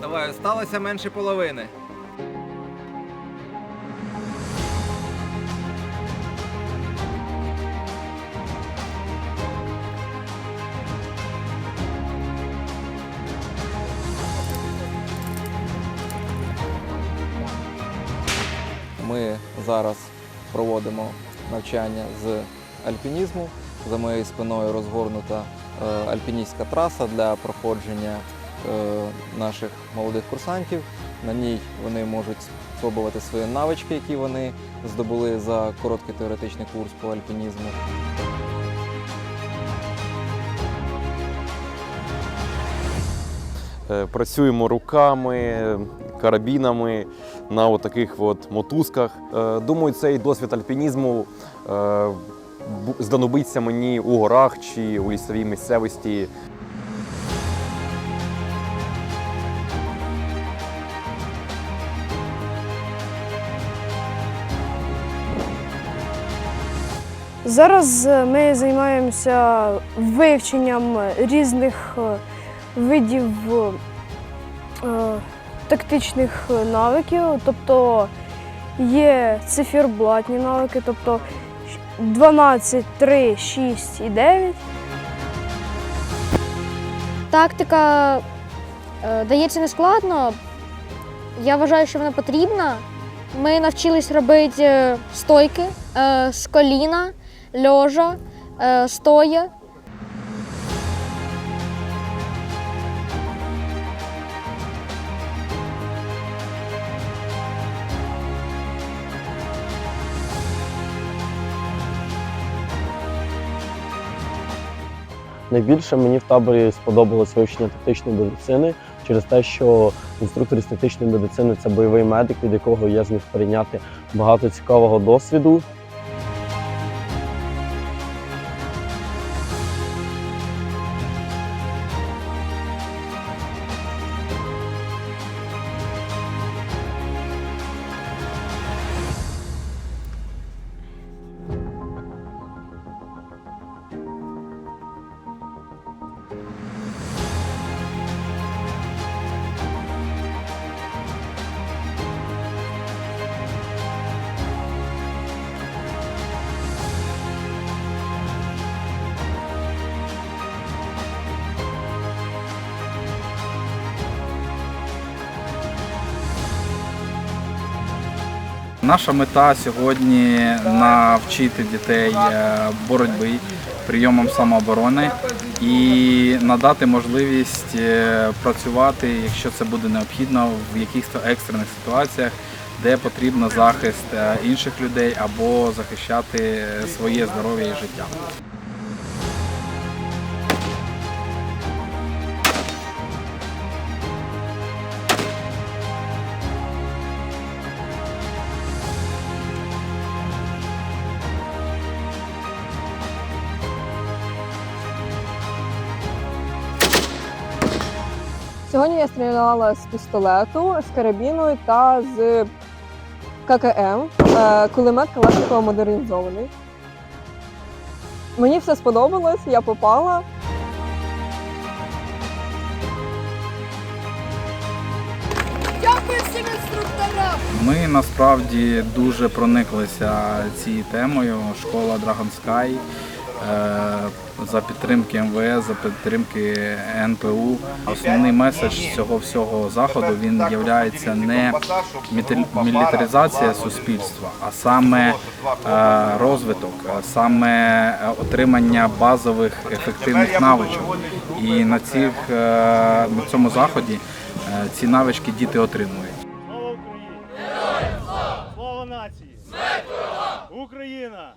Давай, осталося менше половини. Ми зараз проводимо навчання з альпінізму. За моєю спиною розгорнута е, альпіністська траса для проходження наших молодих курсантів. На ній вони можуть спробувати свої навички, які вони здобули за короткий теоретичний курс по альпінізму. Е, Працюємо руками, карабінами на таких от мотузках. Е, Думаю, цей досвід альпінізму е, знадобиться мені у горах чи у лісовій місцевості. Зараз е, ми займаємося вивченням різних е, видів е, тактичних навиків, тобто є циферблатні навики, тобто 12, 3, 6 і 9. Тактика дається нескладно. Я вважаю, що вона потрібна. Ми навчились робити стойки з коліна, льожа, е, стоя. Найбільше мені в таборі сподобалось вивчення тактичної медицини через те, що інструктор з тактичної медицини це бойовий медик, від якого я зміг перейняти багато цікавого досвіду. Наша мета сьогодні навчити дітей е, боротьби, прийомам самооборони і надати можливість е, працювати, якщо це буде необхідно, в якихось екстрених ситуаціях, де потрібно захист е, інших людей або захищати своє здоров'я і життя. Сьогодні я стріляла з пістолету, з карабіну та з ККМ. Е, Кулемет Калашникова модернізований. Мені все сподобалось, я попала. Ми насправді дуже прониклися цією темою. Школа Dragon Sky за підтримки МВС, за підтримки НПУ. Основний меседж цього всього заходу він є не мілітаризація суспільства, а саме е, розвиток, е, саме е, отримання базових ефективних навичок. І на цих е, на цьому заході е, ці навички діти отримують. Слава нації! Смерть! Україна!